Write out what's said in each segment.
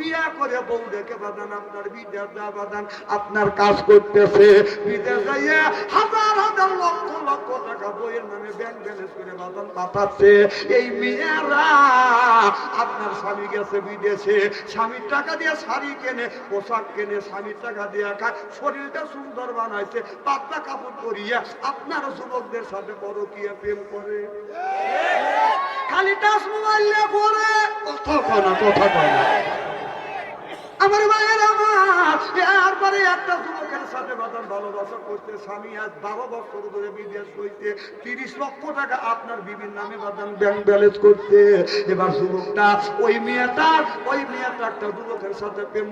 বিয়া করে বউ আপনার আপনার কাজ করতেছে। হাজার হাজার লক্ষ লক্ষ টাকা বইয়ের নামে ব্যাংক ব্যালেন্স করে পাঠাচ্ছে। এই মেয়েরা, আপনার স্বামী গেছে বিদেশে, স্বামীর টাকা দিয়ে শাড়ি কেনে, পোশাক কেনে, স্বামীর টাকা দিয়ে খায় শরীরটা সুন্দর বানাইছে, পাতলা কাপড় পরিয়ে আপনার যুবকদের সাথে বড় কি প্রেম করে। খালি মোবাইল কথা কয় না, কথা কয় না।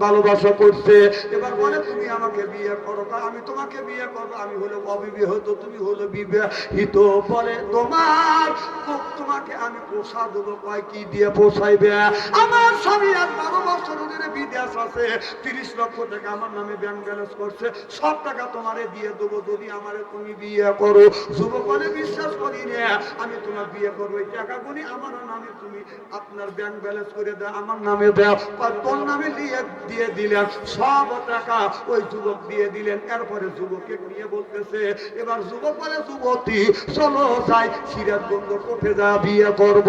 ভালোবাসা করছে। এবার বলে, তুমি আমাকে বিয়ে করো। আমি তোমাকে বিয়ে করব, আমি হলো অবিবাহিত, তুমি হলো বিবাহিত। বলে, তোমার তোমাকে আমি পোষা দেবো, কয় কি দিয়ে পোষাইবে? আমার স্বামী আর বিদেশ আছে, তিরিশ লক্ষ টাকা আমার নামে ব্যাংক ব্যালেন্স করছে, সব টাকা তোমারে দিয়ে দেবো, যদি আমারে তুমি বিয়ে করো। যুবক বিশ্বাস করি না আমি তোমার বিয়ে করব, এই আমার নামে তুমি আপনার ব্যাংক ব্যালেন্স করে দাও, আমার নামে তোর নামে দিয়ে দিয়ে দিলেন সব টাকা ওই যুবক দিয়ে দিলেন। এরপরে যুবককে নিয়ে বলতেছে, এবার যুবক বলে, যুবতী, চলো যাই সিরাজগঞ্জ কোঠে যা, বিয়ে করব।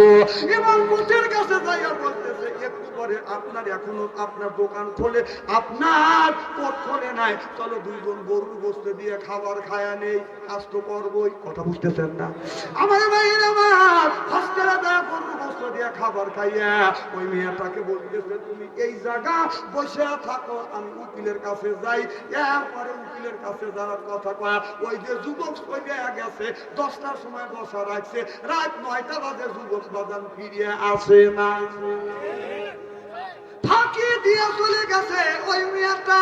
এবার কোঠের কাছে যাই আর বলতেছে, একটু পরে আপনার এখনও আপনার দোকান খোলে, আপনার কোট খোলে নাই। চলো দুইজন গরুর গোস্ত দিয়ে খাবার খায়া নেই, কাজ তো করবোই। কথা বুঝতেছেন না? আমার ভাইয়ের আমার দেয়া গরুর দিয়ে খাবার খাইয়া, ওই মেয়েটাকে বলতেছে, তুমি এই জায়গা বসে থাকো, আমি উকিলের কাছে যাই। এরপরে উকিলের কাছে যাওয়ার কথা কয়া, ওই যে যুবক গেছে, দশটার সময় বসা রাখছে, রাত নয়টা বাজে যুবক বাজান ফিরিয়ে আসে না। দিয়ে চলে গেছে ওই মেয়েটা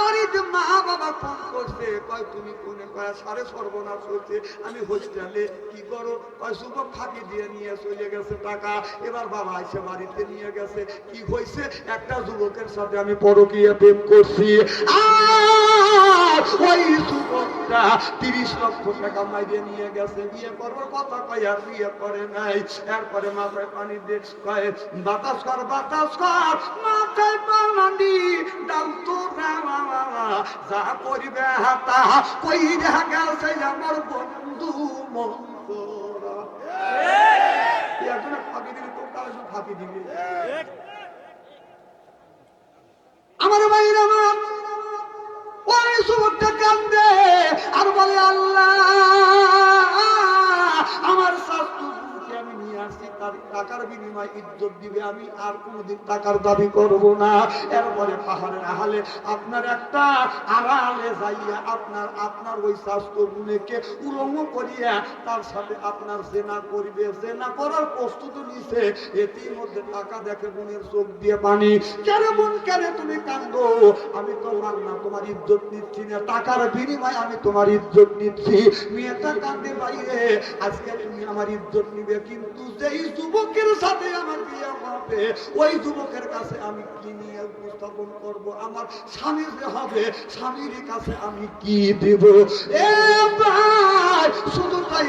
বাড়িতে মা বাবা ফোন করছে। কয়, তুমি কোনে কয় সাড়ে সর্বনাশ হয়েছে। আমি হোস্টেলে কি করো? কয়, যুবক ফাঁকি দিয়ে নিয়ে চলে গেছে টাকা। এবার বাবা এসে বাড়িতে নিয়ে গেছে। কি হয়েছে? একটা যুবকের সাথে আমি পরকীয় প্রেম করছি। ওই যুবকটা তিরিশ লক্ষ টাকা মাইরে নিয়ে গেছে। বিয়ে করবার কথা কয়, আর বিয়ে করে নাই। এরপরে মাথায় পানি দিয়ে কয়, বাতাস কর বাতাস কর, মাথায় পানি দাও তো যা করিবে হাতা কই দেখা গেছে আমার বন্ধু মন্তরা একজনে ফাঁকি দিলে তোর কার ফাঁকি দিবে। টাকার বিনিময় ইজ্জত দিবে, আমি আর কোনোদিন টাকার দাবি করব না। এরপরে পাহাড়ের আহালে আপনার একটা আড়ালে যাইয়া আপনার আপনার ওই স্বাস্থ্য গুণেকে উলঙ্গ করিয়া তার সাথে আপনার জেনা করিবে। জেনা করার প্রস্তুতি নিছে এটির মধ্যে টাকা দেখে বোনের চোখ দিয়ে পানি কেন বোন কেন তুমি কান্দো? আমি তোমার না তোমার ইজ্জত নিচ্ছি না, টাকার বিনিময়ে আমি তোমার ইজ্জত নিচ্ছি। মেয়েটা কান্দে বাইরে, আজকে তুমি আমার ইজ্জত নিবে, কিন্তু যেই যুবকের সাথে আমার বিয়ে হবে, ওই যুবকের কাছে আমি কি নিয়ে উপস্থাপন করব? আমার স্বামী যে হবে, স্বামীর কাছে আমি কি দেব? এ ভাই, শুধু তাই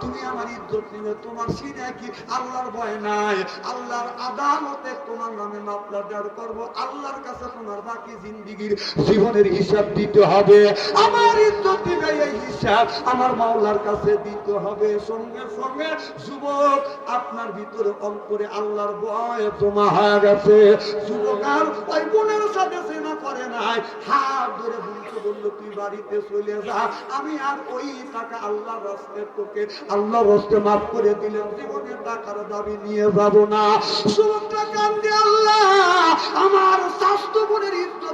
তুমি আমার ইজ্জত নিবে তোমার সিনে কি? আল্লাহর ভয় নাই। আল্লাহর আদালতে তোমার নামে মামলা দাঁড় করব। আল্লাহর কাছে তোমার বাকি জিন্দিগির জীবনের হিসাব দিতে হবে। আমার ইজ্জত দিবে এই হিসাব আমার মাওলার কাছে দিতে হবে। সঙ্গে সঙ্গে যুবক, আপনার ভিতরে অন্তরে আল্লাহর ভয় জমা হয়ে গেছে। যুবক আর ওই বোনের সাথে সেনা করে নাই। হাত ধরে বলতে বলল তুই বাড়িতে চলে যা। আমি আর ওই টাকা আল্লাহ রাস্তে তোকে আল্লাহ রাস্তে মাফ করে দিলেন জীবনের টাকার দাবি নিয়ে যাব না। যুবকটা কান্দে আল্লাহ, আমার স্বাস্থ্য বোনের ইজ্জত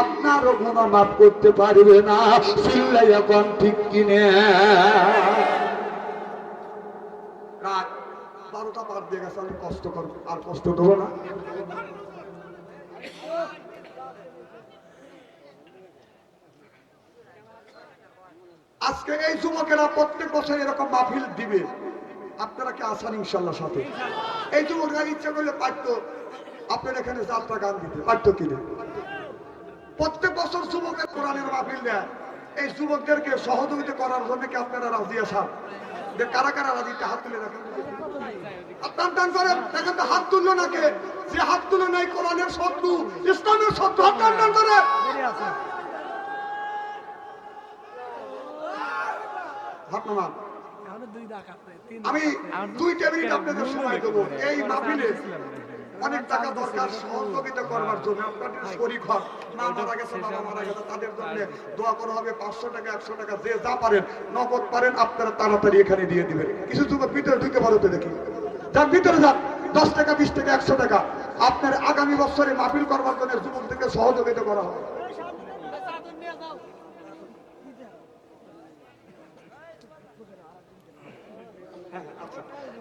আপনারও ক্ষমা মাফ করতে পারবে না। চিল্লাই এখন ঠিক কিনে। আপনারা কি আসান ইনশাল্লাহ সাথে? এই যুবকরা ইচ্ছা করলে পারতো আপনার এখানে যাত্রা গান দিতে পারতো কিনা। প্রত্যেক বছর যুবকের কোরআনের মাহফিল দেয়। এই যুবকদেরকে সহযোগিতা করার জন্য কি আপনারা রাজি আসান যে কারা কারা রাজি? হাত তুলে রাখেন টান টান করে দেখেন তো হাত তুললো নাকে? যে হাত তুলে নাই কোরআনের শত্রু ইসলামের শত্রু হাত টান টান করে হাত নামান আমি দুইটা মিনিট আপনাদের সময় দেবো। এই মাহফিলে অনেক টাকা দরকার, সহযোগিতা করবার জন্য। আপনাদের শরীর হন মা মারা গেছে, বাবা মারা গেছে, তাদের জন্য দোয়া করা হবে, পাঁচশো টাকা, একশো টাকা, যে যা পারেন, নগদ পারেন, আপনারা তাড়াতাড়ি এখানে দিয়ে দিবেন। কিছু যুবক ভিতরে ঢুকে পারো তো দেখি। যান, ভিতরে যান। দশ টাকা, বিশ টাকা, একশো টাকা। আপনার আগামী বছরে মাহফিল করবার জন্য যুবকদেরকে সহযোগিতা করা হবে।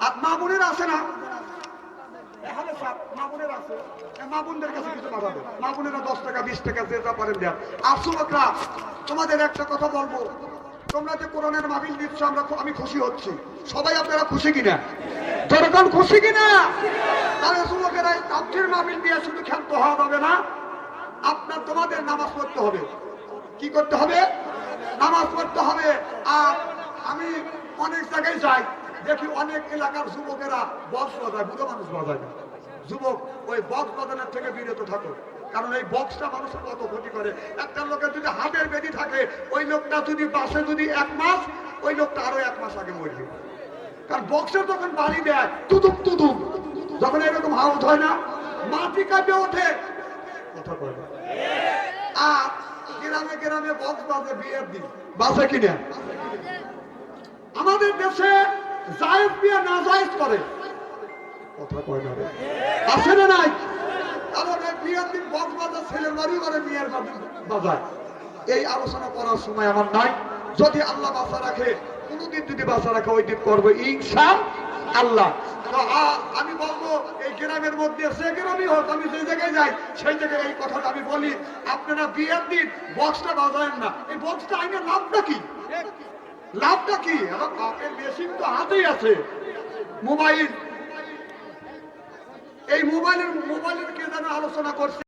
আর মা বোনের না। এখানে সব মা বোনের আছে। এই মা বোনদের কাছে কিছু পাঠাবে মা বোনেরা দশ টাকা, বিশ টাকা, যে যা পারেন দেন। আর যুবকরা তোমাদের একটা কথা বলব। তোমরা যে কোরআনের মাহফিল দিচ্ছ, আমরা আমি খুশি হচ্ছি। সবাই আপনারা খুশি কিনা? জনগণ খুশি কিনা? তাহলে যুবকেরা এই তাফসীর মাহফিল দিয়ে শুধু ক্ষান্ত হওয়া যাবে না। আপনার, তোমাদের নামাজ পড়তে হবে। কি করতে হবে? নামাজ পড়তে হবে। আর আমি অনেক জায়গায় যাই, দেখি অনেক এলাকার যুবকেরা বক্স বাজায় বুড়ো মানুষ বাজায় না যুবক, ওই বক্স বাজানোর থেকে বিরত থাকো। কারণ এই বক্সটা মানুষের কত ক্ষতি করে। একটা লোকের যদি হাতের বেদি থাকে, ওই লোকটা যদি বাসে যদি এক মাস, ওই লোকটা আরও এক মাস আগে মরবে কারণ বক্সের যখন বাড়ি দেয়, তুদুম তুদুম। যখন এরকম হাউস হয় না, মাটি কাটে ওঠে। কথা কয় আর গ্রামে গ্রামে বক্স বাজে বিয়ের দিন বাজে কিনে? আমাদের দেশে জায়েজ বিয়ে না জায়েজ করে। কথা কয় না। আছে না নাই? এই আলোচনা করার সময় আমার নাই। যদি আল্লাহ বাসা রাখে, কোনদিন যদি বাসা রাখে, ওই দিন করব ইনশা আল্লাহ। আমি বলব, এই গ্রামের মধ্যে সে গ্রামই হোক, আমি যে জায়গায় যাই, সেই জায়গায় এই কথাটা আমি বলি। আপনারা বিয়ের দিন বক্সটা বাজায়েন না। এই বক্সটা আইনের লাভটা কি? লাভটা কি? মেশিন তো হাতেই আছে। মোবাইল এই মোবাইলের মোবাইলের কে যেন আলোচনা করছে?